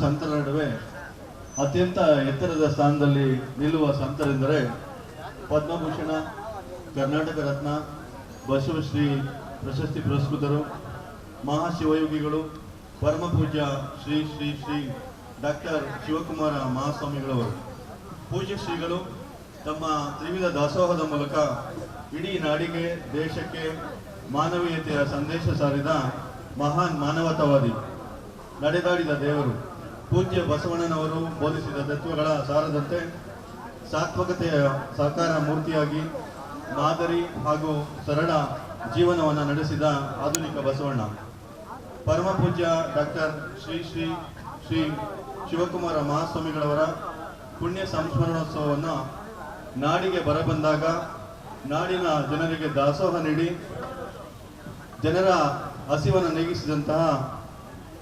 ಸಂತರ ನಡುವೆ ಅತ್ಯಂತ ಎತ್ತರದ ಸ್ಥಾನದಲ್ಲಿ ನಿಲ್ಲುವ ಸಂತರೆಂದರೆ ಪದ್ಮಭೂಷಣ, ಕರ್ನಾಟಕ ರತ್ನ, ಬಸವಶ್ರೀ ಪ್ರಶಸ್ತಿ ಪುರಸ್ಕೃತರು, ಮಹಾಶಿವಯೋಗಿಗಳು, ಪರಮಪೂಜ್ಯ ಶ್ರೀ ಶ್ರೀ ಶ್ರೀ ಡಾಕ್ಟರ್ ಶಿವಕುಮಾರ ಮಹಾಸ್ವಾಮಿಗಳವರು. ಪೂಜ್ಯ ಶ್ರೀಗಳು ತಮ್ಮ ತ್ರಿವಿಧ ದಾಸೋಹದ ಮೂಲಕ ಇಡೀ ನಾಡಿಗೆ, ದೇಶಕ್ಕೆ ಮಾನವೀಯತೆಯ ಸಂದೇಶ ಸಾರಿದ ಮಹಾನ್ ಮಾನವತಾವಾದಿ, ನಡೆದಾಡಿದ ದೇವರು. ಪೂಜ್ಯ ಬಸವಣ್ಣನವರು ಬೋಧಿಸಿದ ತತ್ವಗಳ ಸಾರದಂತೆ ಸಾತ್ವಕತೆಯ ಸಾಕಾರ ಮೂರ್ತಿಯಾಗಿ ಮಾದರಿ ಹಾಗೂ ಸರಳ ಜೀವನವನ್ನು ನಡೆಸಿದ ಆಧುನಿಕ ಬಸವಣ್ಣ. ಪರಮ ಪೂಜ್ಯ ಡಾಕ್ಟರ್ ಶ್ರೀ ಶ್ರೀ ಶ್ರೀ ಶಿವಕುಮಾರ ಮಹಾಸ್ವಾಮಿಗಳವರ ಪುಣ್ಯ ಸಂಸ್ಮರಣೋತ್ಸವವನ್ನು ನಾಡಿಗೆ ಬರಬಂದಾಗ ನಾಡಿನ ಜನರಿಗೆ ದಾಸೋಹ ನೀಡಿ ಜನರ ಹಸಿವನ್ನು ನೀಗಿಸಿದಂತಹ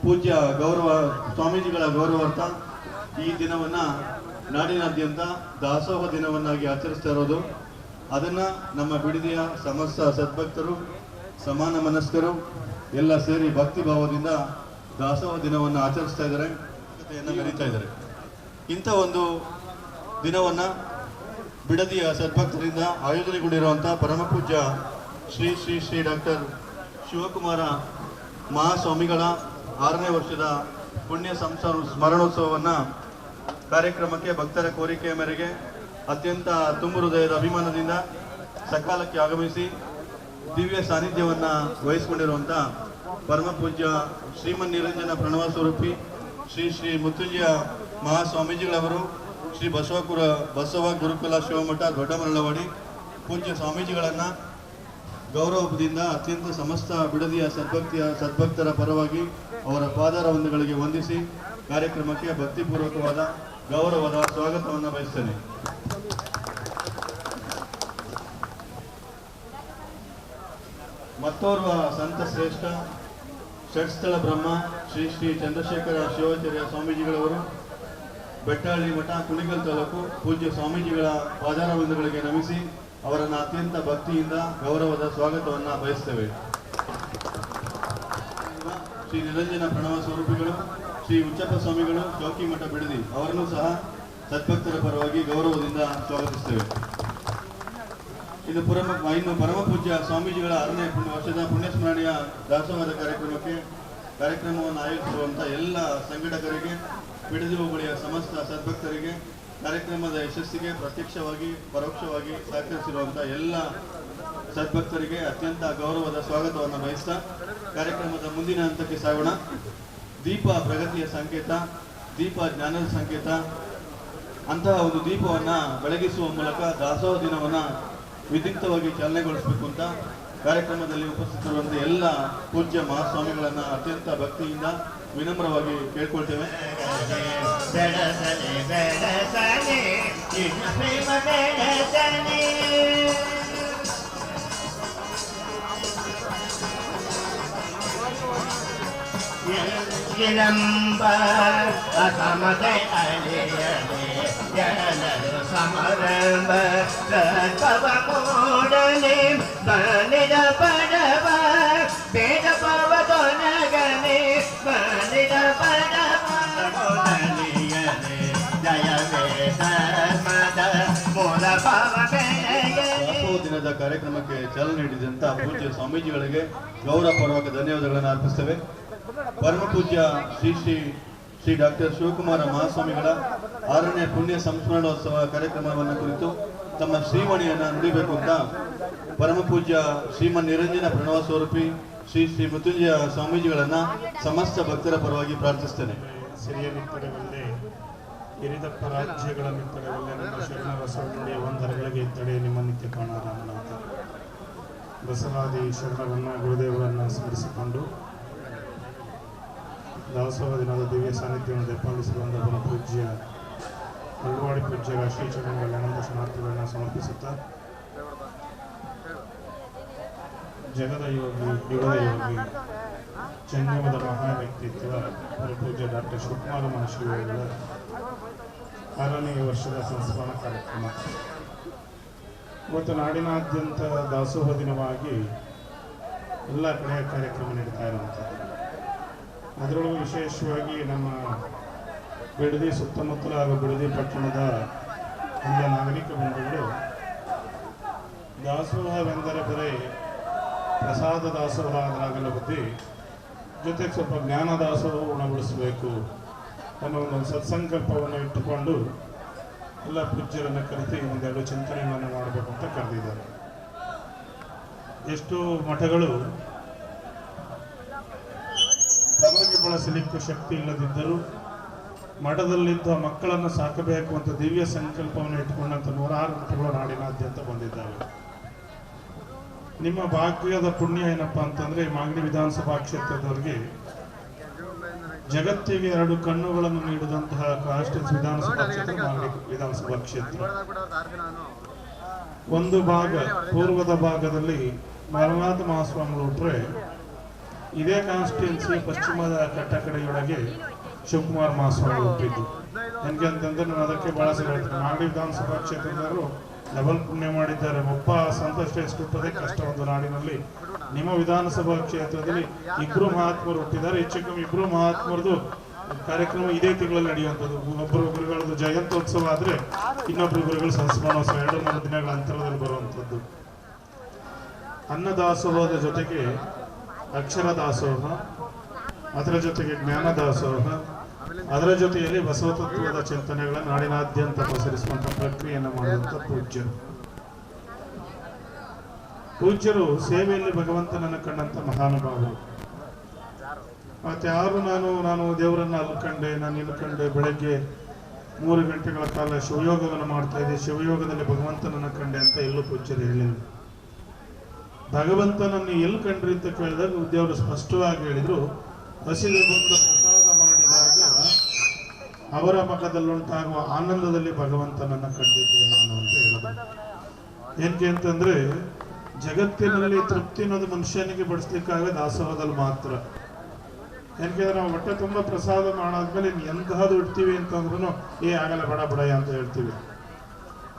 ಪೂಜ್ಯ ಗೌರವ ಸ್ವಾಮೀಜಿಗಳ ಗೌರವಾರ್ಥ ಈ ದಿನವನ್ನ ನಾಡಿನಾದ್ಯಂತ ದಾಸೋಹ ದಿನವನ್ನಾಗಿ ಆಚರಿಸ್ತಾ ಇರೋದು. ಅದನ್ನ ನಮ್ಮ ಬಿಡದಿಯ ಸಮಸ್ತ ಸದ್ಭಕ್ತರು, ಸಮಾನ ಮನಸ್ಕರು ಎಲ್ಲ ಸೇರಿ ಭಕ್ತಿ ಭಾವದಿಂದ ದಾಸೋಹ ದಿನವನ್ನು ಆಚರಿಸ್ತಾ ಇದ್ದಾರೆ. ಮೆರೀತಾ ಇದ್ದಾರೆ. ಇಂಥ ಒಂದು ದಿನವನ್ನ ಬಿಡದಿಯ ಸದ್ಭಕ್ತರಿಂದ ಆಯೋಜನೆಗೊಂಡಿರುವಂಥ ಪರಮ ಪೂಜ್ಯ ಶ್ರೀ ಶ್ರೀ ಶ್ರೀ ಡಾಕ್ಟರ್ ಶಿವಕುಮಾರ ಮಹಾಸ್ವಾಮಿಗಳ ಆರನೇ ವರ್ಷದ ಪುಣ್ಯ ಸಂಸಾರ ಸ್ಮರಣೋತ್ಸವವನ್ನು ಕಾರ್ಯಕ್ರಮಕ್ಕೆ ಭಕ್ತರ ಕೋರಿಕೆಯ ಮೇರೆಗೆ ಅತ್ಯಂತ ತುಂಬು ಹೃದಯದ ಅಭಿಮಾನದಿಂದ ಸಕಾಲಕ್ಕೆ ಆಗಮಿಸಿ ದಿವ್ಯ ಸಾನ್ನಿಧ್ಯವನ್ನು ವಹಿಸಿಕೊಂಡಿರುವಂಥ ಪರಮ ಪೂಜ್ಯ ಶ್ರೀಮನ್ ನಿರಂಜನ ಪ್ರಣವ ಸ್ವರೂಪಿ ಶ್ರೀ ಶ್ರೀ ಮೃತ್ಯುಂಜಯ ಮಹಾಸ್ವಾಮೀಜಿಗಳವರು, ಶ್ರೀ ಬಸವಕುರ ಬಸವ ಗುರುಕುಲ ಶಿವಮಠ ದೊಡ್ಡಮರಳವಾಡಿ ಪೂಜ್ಯ ಸ್ವಾಮೀಜಿಗಳನ್ನು ಗೌರವದಿಂದ ಅತ್ಯಂತ ಸಮಸ್ತ ಬಿಡದಿಯ ಸದ್ಭಕ್ತಿಯ ಸದ್ಭಕ್ತರ ಪರವಾಗಿ ಅವರ ಪಾದಾರವಂದಗಳಿಗೆ ವಂದಿಸಿ ಕಾರ್ಯಕ್ರಮಕ್ಕೆ ಭಕ್ತಿಪೂರ್ವಕವಾದ ಗೌರವದ ಸ್ವಾಗತವನ್ನು ಬಯಸ್ತೇನೆ. ಮತ್ತೋರ್ವ ಸಂತ ಶ್ರೇಷ್ಠ, ಷಟ್ಸ್ಥಳ ಬ್ರಹ್ಮ, ಶ್ರೀ ಶ್ರೀ ಚಂದ್ರಶೇಖರ ಶಿವಾಚಾರ್ಯ ಸ್ವಾಮೀಜಿಗಳವರು ಬೆಟ್ಟಹಳ್ಳಿ ಮಠ, ಕುಣಿಗಲ್ ತಾಲೂಕು ಪೂಜ್ಯ ಸ್ವಾಮೀಜಿಗಳ ಪಾದಾರವಿಂದಗಳಿಗೆ ನಮಿಸಿ ಅವರನ್ನು ಅತ್ಯಂತ ಭಕ್ತಿಯಿಂದ ಗೌರವದ ಸ್ವಾಗತವನ್ನು ಬಯಸ್ತೇವೆ. ಶ್ರೀ ನಿರಂಜನ ಪ್ರಣವ ಸ್ವರೂಪಿಗಳು, ಶ್ರೀ ಉಚ್ಚಪ್ಪ ಸ್ವಾಮಿಗಳು, ಚೌಕಿ ಮಠ ಬಿಡದಿ, ಅವರನ್ನು ಸಹ ಸದ್ಭಕ್ತರ ಪರವಾಗಿ ಗೌರವದಿಂದ ಸ್ವಾಗತಿಸ್ತೇವೆ. ಇದು ಪರಮ, ಇನ್ನು ಪರಮ ಪೂಜ್ಯ ಸ್ವಾಮೀಜಿಗಳ ಆರನೇ ವರ್ಷದ ಪುಣ್ಯ ಸ್ಮರಣೆಯ ದಾಸೋಹದ ಕಾರ್ಯಕ್ರಮಕ್ಕೆ ಕಾರ್ಯಕ್ರಮವನ್ನು ಆಯೋಜಿಸುವಂತ ಎಲ್ಲ ಸಂಘಟಕರಿಗೆ ಬಿಡದಿ ಹೋಬಳಿಯ ಸಮಸ್ತ ಸದ್ಭಕ್ತರಿಗೆ ಕಾರ್ಯಕ್ರಮದ ಯಶಸ್ಸಿಗೆ ಪ್ರತ್ಯಕ್ಷವಾಗಿ, ಪರೋಕ್ಷವಾಗಿ ಸಹಕರಿಸಿರುವಂತಹ ಎಲ್ಲ ಸದ್ಭಕ್ತರಿಗೆ ಅತ್ಯಂತ ಗೌರವದ ಸ್ವಾಗತವನ್ನು ಬಯಸ್ತಾ ಕಾರ್ಯಕ್ರಮದ ಮುಂದಿನ ಹಂತಕ್ಕೆ ಸಾಗೋಣ. ದೀಪ ಪ್ರಗತಿಯ ಸಂಕೇತ, ದೀಪ ಜ್ಞಾನದ ಸಂಕೇತ. ಅಂತಹ ಒಂದು ದೀಪವನ್ನ ಬೆಳಗಿಸುವ ಮೂಲಕ ದಾಸೋಹ ದಿನವನ್ನ ವಿದ್ಯುಕ್ತವಾಗಿ ಚಾಲನೆಗೊಳಿಸಬೇಕು ಅಂತ ಕಾರ್ಯಕ್ರಮದಲ್ಲಿ ಉಪಸ್ಥಿತಿರುವಂಥ ಎಲ್ಲ ಪೂಜ್ಯ ಮಹಾಸ್ವಾಮಿಗಳನ್ನ ಅತ್ಯಂತ ಭಕ್ತಿಯಿಂದ ವಿನಮ್ರವಾಗಿ ಕೇಳ್ಕೊಳ್ತೇವೆ ಇಳಂಬ ಅಸಮತೆ ಅಲೆಯಲೆ ಜನರು ಸಮರಂಭ ಬನಿದ ಪಡವ ಬೇಡ ಪವದೊನಗನೆ ಬನಿದ ದಿನದ ಕಾರ್ಯಕ್ರಮಕ್ಕೆ ಚಾಲನೆ ನೀಡಿದಂತ ಪೂಜ್ಯ ಸ್ವಾಮೀಜಿಗಳಿಗೆ ಗೌರವಪೂರ್ವಕ ಧನ್ಯವಾದಗಳನ್ನು ಅರ್ಪಿಸ್ತೇವೆ. ಪರಮ ಪೂಜ್ಯ ಶ್ರೀ ಶ್ರೀ ಶ್ರೀ ಡಾಕ್ಟರ್ ಶಿವಕುಮಾರ ಮಹಾಸ್ವಾಮಿಗಳ ಆರನೇ ಪುಣ್ಯ ಸಂಸ್ಮರಣೋತ್ಸವ ಕಾರ್ಯಕ್ರಮವನ್ನು ಕುರಿತು ತಮ್ಮ ಶ್ರೀಮಣಿಯನ್ನು ನುಡಿಬೇಕು ಅಂತ ಪರಮ ಪೂಜ್ಯ ಶ್ರೀಮನ್ ನಿರಂಜನ ಪ್ರಣವ ಸ್ವರೂಪಿ ಶ್ರೀ ಶ್ರೀ ಮೃತ್ಯುಂಜಯ ಸ್ವಾಮೀಜಿಗಳನ್ನ ಸಮಸ್ತ ಭಕ್ತರ ಪರವಾಗಿ ಪ್ರಾರ್ಥಿಸ್ತೇನೆ. ಸಿರಿಯ ಮಿತ್ತಡವಲ್ಲೇ ಹಿರಿದಪ್ಪ ರಾಜ್ಯಗಳ ಮಿತ್ತಡವಲ್ಲೇ ನಮ್ಮ ಶರಣ ಒಂದರಗಳಿಗೆ ತಡೆ ನಿಮ್ಮ ನಿತ್ಯ ಕಾಣ ರಾಮನಾಥ ಬಸವಾದಿ ಶರಣರನ್ನು ಗುರುದೇವರನ್ನು ಸ್ಮರಿಸಿಕೊಂಡು ದಾಸೋಹ ದಿನದ ದಿವ್ಯ ಸಾನ್ನಿಧ್ಯವನ್ನು ದಯಪಾಲಿಸಿರುವಂಥ ಪರಮ ಪೂಜ್ಯ ಮಲ್ವಾಡಿ ಪೂಜ್ಯರ ಶ್ರೀ ಚರಣಗಳಲ್ಲಿ ಅನಂತ ಶರಣಾರ್ಥಿಗಳನ್ನು ಸಮರ್ಪಿಸುತ್ತಾ. ಜಗದ ಯೋಗಿ, ಯುಗದ ಯೋಗಿ ಜಂಗಮದ ಮಹಾ ವ್ಯಕ್ತಿತ್ವ ಪೂಜ್ಯ ಡಾಕ್ಟರ್ ಶಿವಕುಮಾರ ಮಹರ್ಷಿಗಳ ಆರನೇ ವರ್ಷದ ಸಂಸ್ಮರಣ ಕಾರ್ಯಕ್ರಮ. ಇವತ್ತು ನಾಡಿನಾದ್ಯಂತ ದಾಸೋಹ ದಿನವಾಗಿ ಎಲ್ಲ ಕಡೆಯ ಕಾರ್ಯಕ್ರಮ ನಡೀತಾ ಇರುವಂಥದ್ದು. ಅದರೊಳಗೆ ವಿಶೇಷವಾಗಿ ನಮ್ಮ ಬಿಡದಿ ಸುತ್ತಮುತ್ತಲ ಹಾಗೂ ಬಿಡದಿ ಪಟ್ಟಣದ ಎಲ್ಲ ನಾಗರಿಕ ಬಂಧುಗಳು ದಾಸೋಹವೆಂದರೆ ಬರೀ ಪ್ರಸಾದ ದಾಸೋಹ ಅದರಾಗಲ್ಲ ಬುದ್ಧಿ ಜೊತೆಗೆ ಸ್ವಲ್ಪ ಜ್ಞಾನ ದಾಸೋಹ ಉಣಗೊಳಿಸಬೇಕು ಅನ್ನೋ ಒಂದು ಸತ್ಸಂಕಲ್ಪವನ್ನು ಇಟ್ಟುಕೊಂಡು ಎಲ್ಲ ಪೂಜ್ಯರನ್ನು ಕರೆದು ಒಂದೆರಡು ಚಿಂತನೆಗಳನ್ನು ಮಾಡಬೇಕು ಅಂತ ಕರೆದಿದ್ದಾರೆ. ಎಷ್ಟೋ ಮಠಗಳು ಬಳಸಲಿಕ್ಕೆ ಶಕ್ತಿ ಇಲ್ಲದಿದ್ದರೂ ಮಠದಲ್ಲಿದ್ದ ಮಕ್ಕಳನ್ನು ಸಾಕಬೇಕು ಅಂತ ದಿವ್ಯ ಸಂಕಲ್ಪವನ್ನು ಇಟ್ಟುಕೊಂಡಂಥ ನೂರಾರು ಮಠಗಳು ನಾಡಿನಾದ್ಯಂತ ಬಂದಿದ್ದಾವೆ. ನಿಮ್ಮ ಭಾಗ್ಯದ ಪುಣ್ಯ ಏನಪ್ಪ ಅಂತಂದ್ರೆ ಮಾಗಡಿ ವಿಧಾನಸಭಾ ಕ್ಷೇತ್ರದವರಿಗೆ ಜಗತ್ತಿಗೆ ಎರಡು ಕಣ್ಣುಗಳನ್ನು ನೀಡಿದಂತಹ ಕಾನ್ಸ್ಟಿಟ್ಯೂನ್ಸ್ ವಿಧಾನಸಭಾ ಕ್ಷೇತ್ರ ಮಾಗಡಿ ವಿಧಾನಸಭಾ ಕ್ಷೇತ್ರ. ಒಂದು ಭಾಗ, ಪೂರ್ವದ ಭಾಗದಲ್ಲಿ ಮರನಾಥ ಮಹಾಸ್ವಾಮಿಗಳು ಹುಟ್ರೆ ಇದೇ ಕಾನ್ಸ್ಟಿಟ್ಯೂನ್ಸಿ ಪಶ್ಚಿಮದ ಕಟ್ಟಕಡೆಯೊಳಗೆ ಶಿವಕುಮಾರ್ ಮಹಾಸ್ವಾಮಿ ಹುಟ್ಟಿದ್ದು. ನನಗೆ ಅಂತಂದ್ರೆ ನಾನು ಅದಕ್ಕೆ ಬಹಳ ಸಲ ನಾಡಿ ವಿಧಾನಸಭಾ ಕ್ಷೇತ್ರದವರು ಡಬಲ್ ಪುಣ್ಯ ಮಾಡಿದ್ದಾರೆ. ಒಬ್ಬ ಸಂತೋಷ ಎಷ್ಟು ಹುಟ್ಟೋದೇ ಕಷ್ಟ ಒಂದು ನಾಡಿನಲ್ಲಿ. ನಿಮ್ಮ ವಿಧಾನಸಭಾ ಕ್ಷೇತ್ರದಲ್ಲಿ ಇಬ್ರು ಮಹಾತ್ಮರು ಹುಟ್ಟಿದ್ದಾರೆ. ಹೆಚ್ಚು ಕಮ್ಮಿ ಇಬ್ರು ಮಹಾತ್ಮರದು ಕಾರ್ಯಕ್ರಮ ಇದೇ ತಿಂಗಳಲ್ಲಿ ನಡೆಯುವಂಥದ್ದು. ಒಬ್ಬರು ಗುರುಗಳದ್ದು ಜಯಂತ್ಯೋತ್ಸವ ಆದ್ರೆ ಇನ್ನೊಬ್ಬರು ಗುರುಗಳು ಸಂಸ್ಮರಣೋತ್ಸವ ಎರಡು ಮೂರು ದಿನಗಳ ಅಂತರದಲ್ಲಿ ಬರುವಂಥದ್ದು. ಅನ್ನದಾಸೋಹದ ಜೊತೆಗೆ ಅಕ್ಷರ ದಾಸೋಹ ಅದರ ಜೊತೆಗೆ ಜ್ಞಾನ ದಾಸೋಹ ಅದರ ಜೊತೆಯಲ್ಲಿ ಬಸವತತ್ವದ ಚಿಂತನೆಗಳ ನಾಡಿನಾದ್ಯಂತ ಪಸರಿಸುವಂತಹ ಪ್ರಕ್ರಿಯೆಯನ್ನು ಮಾಡುವಂತ ಪೂಜ್ಯರು. ಪೂಜ್ಯರು ಸೇವೆಯಲ್ಲಿ ಭಗವಂತನನ್ನು ಕಂಡಂತ ಮಹಾನುಭಾವರು. ಯಾರು ನಾನು ನಾನು ದೇವರನ್ನ ಅಲ್ಕಂಡೆ ನಾನು ಇಲ್ಕಂಡೆ ಬೆಳಗ್ಗೆ ಮೂರು ಗಂಟೆಗಳ ಕಾಲ ಶಿವಯೋಗವನ್ನು ಮಾಡ್ತಾ ಇದ್ದೆ, ಶಿವಯೋಗದಲ್ಲಿ ಭಗವಂತನನ್ನು ಕಂಡೆ ಅಂತ ಎಲ್ಲೂ ಪೂಜ್ಯರು ಹೇಳಿಲ್ಲ. ಭಗವಂತನನ್ನು ಎಲ್ಲಿ ಕಂಡ್ರಿ ಅಂತ ಕೇಳಿದಾಗ ಉದ್ಯವರು ಸ್ಪಷ್ಟವಾಗಿ ಹೇಳಿದ್ರು ಹಸಿದು ಬಂದು ಪ್ರಸಾದ ಮಾಡಿದಾಗ ಅವರ ಮುಖದಲ್ಲುಂಟಾಗುವ ಆನಂದದಲ್ಲಿ ಭಗವಂತನನ್ನು ಕಂಡಿದ್ದೆ ನಾನು ಅಂತ ಹೇಳಿದ್ರು. ಏನಕ್ಕೆ ಅಂತಂದ್ರೆ, ಜಗತ್ತಿನಲ್ಲಿ ತೃಪ್ತಿ ಅನ್ನೋದು ಮನುಷ್ಯನಿಗೆ ಬಡಿಸ್ಲಿಕ್ಕಾಗ ದಾಸೋಹದಲ್ಲಿ ಮಾತ್ರ. ಯಾಕೆಂದ್ರೆ ನಾವು ಹೊಟ್ಟೆ ತುಂಬಾ ಪ್ರಸಾದ ಮಾಡಾದ್ಮೇಲೆ ಎಂತಹದ್ದು ಇಡ್ತೀವಿ ಅಂತಂದ್ರೂ ಏ, ಆಗಲ್ಲ, ಬಡ, ಬಡಯ್ಯ ಅಂತ ಹೇಳ್ತೀವಿ.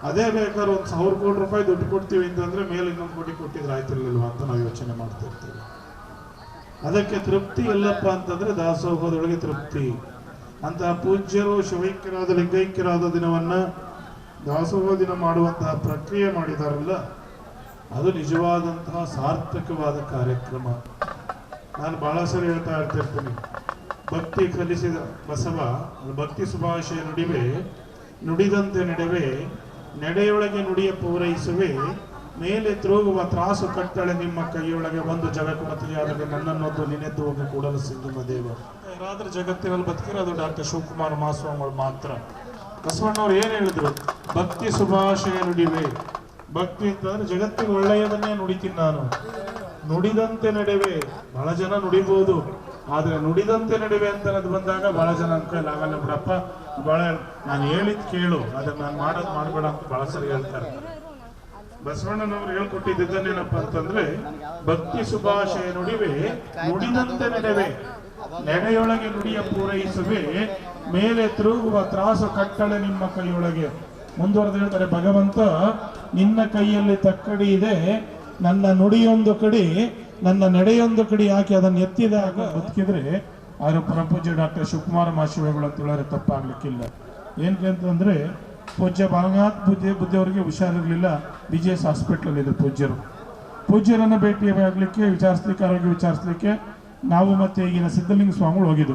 ಅದೇ ಬೇಕಾದ್ರೆ ಒಂದು ಸಾವಿರ ಕೋಟಿ ರೂಪಾಯಿ ದುಡ್ಡು ಕೊಡ್ತೀವಿ ಅಂತಂದ್ರೆ ಮೇಲೆ ಇನ್ನೊಂದು ಕೋಟಿ ಕೊಟ್ಟಿದ್ರೆ ಆಯ್ತಿರ್ಲಿಲ್ವ ಅಂತ ನಾವು ಯೋಚನೆ ಮಾಡ್ತಾ ಇರ್ತೀವಿ. ಅದಕ್ಕೆ ತೃಪ್ತಿ ಎಲ್ಲಪ್ಪ ಅಂತಂದ್ರೆ ದಾಸೋಹದೊಳಗೆ ತೃಪ್ತಿ. ಅಂತಹ ಪೂಜ್ಯರು ಶಿವೈಕ್ಯರಾದ ಲಿಂಗೈಕ್ಯರಾದ ದಿನವನ್ನ ದಾಸೋಹ ದಿನ ಮಾಡುವಂತಹ ಪ್ರಕ್ರಿಯೆ ಮಾಡಿದಾರಲ್ಲ, ಅದು ನಿಜವಾದಂತಹ ಸಾರ್ಥಕವಾದ ಕಾರ್ಯಕ್ರಮ. ನಾನು ಬಹಳ ಸರಿ ಹೇಳ್ತಾ ಇರ್ತಿರ್ತೀನಿ. ಭಕ್ತಿ ಕಲಿಸಿದ ಬಸವ, ಭಕ್ತಿ ಸುಭಾಷೆಯ ನುಡಿವೆ ನುಡಿದಂತೆ ನಡೆವೆ ನಡೆಯೊಳಗೆ ನುಡಿಯ ಪೂರೈಸುವೆ, ಮೇಲೆ ತಿರುಗುವ ತ್ರಾಸು ಕಟ್ಟಳೆ ನಿಮ್ಮ ಕೈಯೊಳಗೆ ಒಂದು ಜಗತ್ಮತಿಯಾದಾಗ ನನ್ನನ್ನೊಂದು ನಿನ್ನೆದ್ದು ಹೋಗಿ ಕೂಡಲು ಸಿಂಧುಮ ದೇವ ಯಾರಾದ್ರೂ ಜಗತ್ತಿನಲ್ಲಿ ಬದುಕಿರೋದು ಡಾಕ್ಟರ್ ಶಿವಕುಮಾರ್ ಮಾಸ್ವಾಮಿಗಳು ಮಾತ್ರ. ಬಸವಣ್ಣವ್ರು ಏನು ಹೇಳಿದ್ರು? ಭಕ್ತಿ ಶುಭಾಶಯ ನುಡಿವೆ. ಭಕ್ತಿ ಅಂತಂದ್ರೆ ಜಗತ್ತಿಗೆ ಒಳ್ಳೆಯದನ್ನೇ ನುಡಿತೀನಿ ನಾನು. ನುಡಿದಂತೆ ನಡೆವೆ. ಬಹಳ ಜನ ನುಡಿಬಹುದು ಆದ್ರೆ ನುಡಿದಂತೆ ನಡೆವೆ ಅಂತ ಅನ್ನೋದು ಬಂದಾಗ ಬಹಳ ಜನ ಅನ್ಕೊಳ್ಳಿ ಆಗಲ್ಲ ಬಿಡಪ್ಪ, ಬಹಳ ನಾನು ಹೇಳಿದ್ ಕೇಳು, ಅದನ್ನ ನಾನು ಮಾಡೋದು ಮಾಡಬೇಡ ಅಂತ ಬಹಳ ಸರಿ ಹೇಳ್ತಾರೆ. ಬಸವಣ್ಣನವರು ಹೇಳ್ಕೊಟ್ಟಿದ್ದೇನಪ್ಪ ಅಂತಂದ್ರೆ, ಭಕ್ತಿ ಸುಭಾಷೆಯ ನುಡಿವೆ ನುಡಿದಂತೆ ನಡೆವೆ. ನೆಡೆಯೊಳಗೆ ನುಡಿಯ ಪೂರೈಸುವೆ, ಮೇಲೆ ತಿರುಗುವ ತ್ರಾಸು ಕಟ್ಟಳೆ ನಿಮ್ಮ ಕೈಯೊಳಗೆ. ಮುಂದುವರೆದು ಹೇಳ್ತಾರೆ, ಭಗವಂತ, ನಿನ್ನ ಕೈಯಲ್ಲಿ ತಕ್ಕಡಿ ಇದೆ, ನನ್ನ ನುಡಿಯೊಂದು ಕಡಿ ನನ್ನ ನಡೆಯೊಂದು ಕಡೆ ಯಾಕೆ ಅದನ್ನು ಎತ್ತಿದಾಗ ಬದುಕಿದ್ರೆ ಆದ್ರೆ ಪರಪೂಜ್ಯ ಡಾಕ್ಟರ್ ಶಿವಕುಮಾರ ಮಹಾಶಿವಗಳು ಅಂತ ಹೇಳಿದ್ರೆ ತಪ್ಪಾಗ್ಲಿಕ್ಕಿಲ್ಲ. ಏನಕ್ಕೆ ಅಂತಂದ್ರೆ ಪೂಜ್ಯ ಬಾಲನಾಥ್ ಬುದ್ಧಿ ಬುದ್ಧಿಯವರಿಗೆ ಹುಷಾರಿರ್ಲಿಲ್ಲ. ಬಿ ಜಿ ಎಸ್ ಹಾಸ್ಪಿಟ್ಲಲ್ಲಿ ಇದೆ ಪೂಜ್ಯರು. ಪೂಜ್ಯರನ್ನು ಭೇಟಿಯಾಗಲಿಕ್ಕೆ ವಿಚಾರಿಸ್ಲಿಕ್ಕೆ, ಆರೋಗ್ಯ ವಿಚಾರಿಸ್ಲಿಕ್ಕೆ ನಾವು ಮತ್ತೆ ಈಗಿನ ಸಿದ್ಧಲಿಂಗ ಸ್ವಾಮಿಗಳು ಹೋಗಿದ್ದು.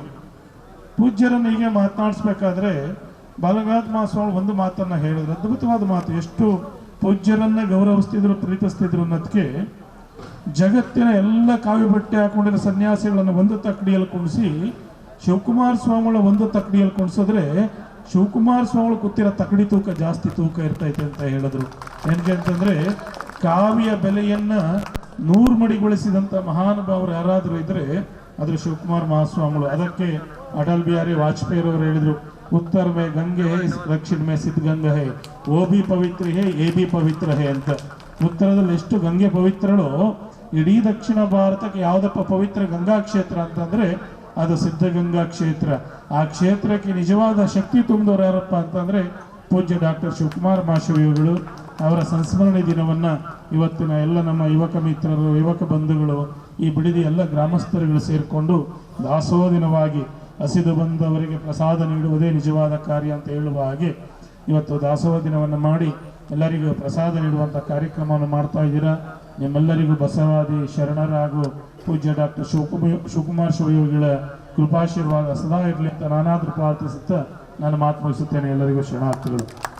ಪೂಜ್ಯರನ್ನು ಹೀಗೆ ಮಾತನಾಡಿಸ್ಬೇಕಾದ್ರೆ ಬಾಲನಾಥ್ ಮಹಾಸ್ವಾಮಿ ಒಂದು ಮಾತನ್ನ ಹೇಳಿದ್ರು. ಅದ್ಭುತವಾದ ಮಾತು. ಎಷ್ಟು ಪೂಜ್ಯರನ್ನು ಗೌರವಿಸ್ತಿದ್ರು, ಪ್ರೀತಿಸ್ತಿದ್ರು ಅನ್ನೋದಕ್ಕೆ ಜಗತ್ತಿನ ಎಲ್ಲ ಕಾವಿ ಬಟ್ಟೆ ಹಾಕೊಂಡಿರೋ ಸನ್ಯಾಸಿಗಳನ್ನು ಒಂದು ತಕ್ಕಡಿಯಲ್ಲಿ ಕುಣಿಸಿ ಶಿವಕುಮಾರ ಸ್ವಾಮಿಗಳ ಒಂದು ತಕ್ಕಡಿಯಲ್ಲಿ ಕುಣಿಸಿದ್ರೆ ಶಿವಕುಮಾರ ಸ್ವಾಮಿಗಳು ಕೂತಿರೋ ತಕ್ಕಡಿ ತೂಕ ಜಾಸ್ತಿ ತೂಕ ಇರ್ತೈತೆ ಅಂತ ಹೇಳಿದ್ರು. ಏನಕ್ಕೆ ಅಂತಂದ್ರೆ ಕಾವಿಯ ಬೆಲೆಯನ್ನ ನೂರು ಮಡಿಗೊಳಿಸಿದಂಥ ಮಹಾನುಭಾವರು ಯಾರಾದರೂ ಇದ್ರೆ ಅದು ಶಿವಕುಮಾರ ಮಹಾಸ್ವಾಮಿಗಳು. ಅದಕ್ಕೆ ಅಟಲ್ ಬಿಹಾರಿ ವಾಜಪೇಯಿ ಅವರು ಹೇಳಿದ್ರು, ಉತ್ತರ ಮೇ ಗಂಗೆ ಹೇ ದಕ್ಷಿಣ ಮೇ ಸಿದ್ಧಗಂಗಾ ಹೇ, ಓ ಬಿ ಪವಿತ್ರ ಹೇ, ಎ ಬಿ ಪವಿತ್ರ ಹೇ ಅಂತ. ಉತ್ತರದಲ್ಲಿ ಎಷ್ಟು ಗಂಗೆ ಪವಿತ್ರಳು? ಇಡೀ ದಕ್ಷಿಣ ಭಾರತಕ್ಕೆ ಯಾವುದಪ್ಪ ಪವಿತ್ರ ಗಂಗಾ ಕ್ಷೇತ್ರ ಅಂತಂದ್ರೆ ಅದು ಸಿದ್ಧಗಂಗಾ ಕ್ಷೇತ್ರ. ಆ ಕ್ಷೇತ್ರಕ್ಕೆ ನಿಜವಾದ ಶಕ್ತಿ ತುಂಬಿದವರು ಯಾರಪ್ಪ ಅಂತಂದ್ರೆ ಪೂಜ್ಯ ಡಾಕ್ಟರ್ ಶಿವಕುಮಾರ್ ಮಾಶವಿಯವರು ಅವರ. ಸಂಸ್ಮರಣೆ ದಿನವನ್ನ ಇವತ್ತಿನ ಎಲ್ಲ ನಮ್ಮ ಯುವಕ ಮಿತ್ರರು, ಯುವಕ ಬಂಧುಗಳು, ಈ ಬಿಡಿದಿ ಎಲ್ಲ ಗ್ರಾಮಸ್ಥರುಗಳು ಸೇರಿಕೊಂಡು ದಾಸೋ ದಿನವಾಗಿ ಹಸಿದು ಬಂದವರಿಗೆ ಪ್ರಸಾದ ನೀಡುವುದೇ ನಿಜವಾದ ಕಾರ್ಯ ಅಂತ ಹೇಳುವ ಹಾಗೆ ಇವತ್ತು ದಾಸೋಹ ದಿನವನ್ನು ಮಾಡಿ ಎಲ್ಲರಿಗೂ ಪ್ರಸಾದ ನೀಡುವಂಥ ಕಾರ್ಯಕ್ರಮವನ್ನು ಮಾಡ್ತಾ ಇದ್ದೀರಾ? ನಿಮ್ಮೆಲ್ಲರಿಗೂ ಬಸವಾದಿ ಶರಣರ ಹಾಗೂ ಪೂಜ್ಯ ಡಾಕ್ಟರ್ ಶಿವಕುಮ ಶಿವಕುಮಾರ್ ಶಿವಯೋಗಿಗಳ ಕೃಪಾಶೀರ್ವಾದ ಸದಾ ಇರಲಿ ಅಂತ ನಾನಾದರೂ ಪ್ರಾರ್ಥಿಸುತ್ತಾ ನಾನು ಮಾತು ಮುಗಿಸುತ್ತೇನೆ. ಎಲ್ಲರಿಗೂ ಶರಣಾರ್ಥಿಗಳು.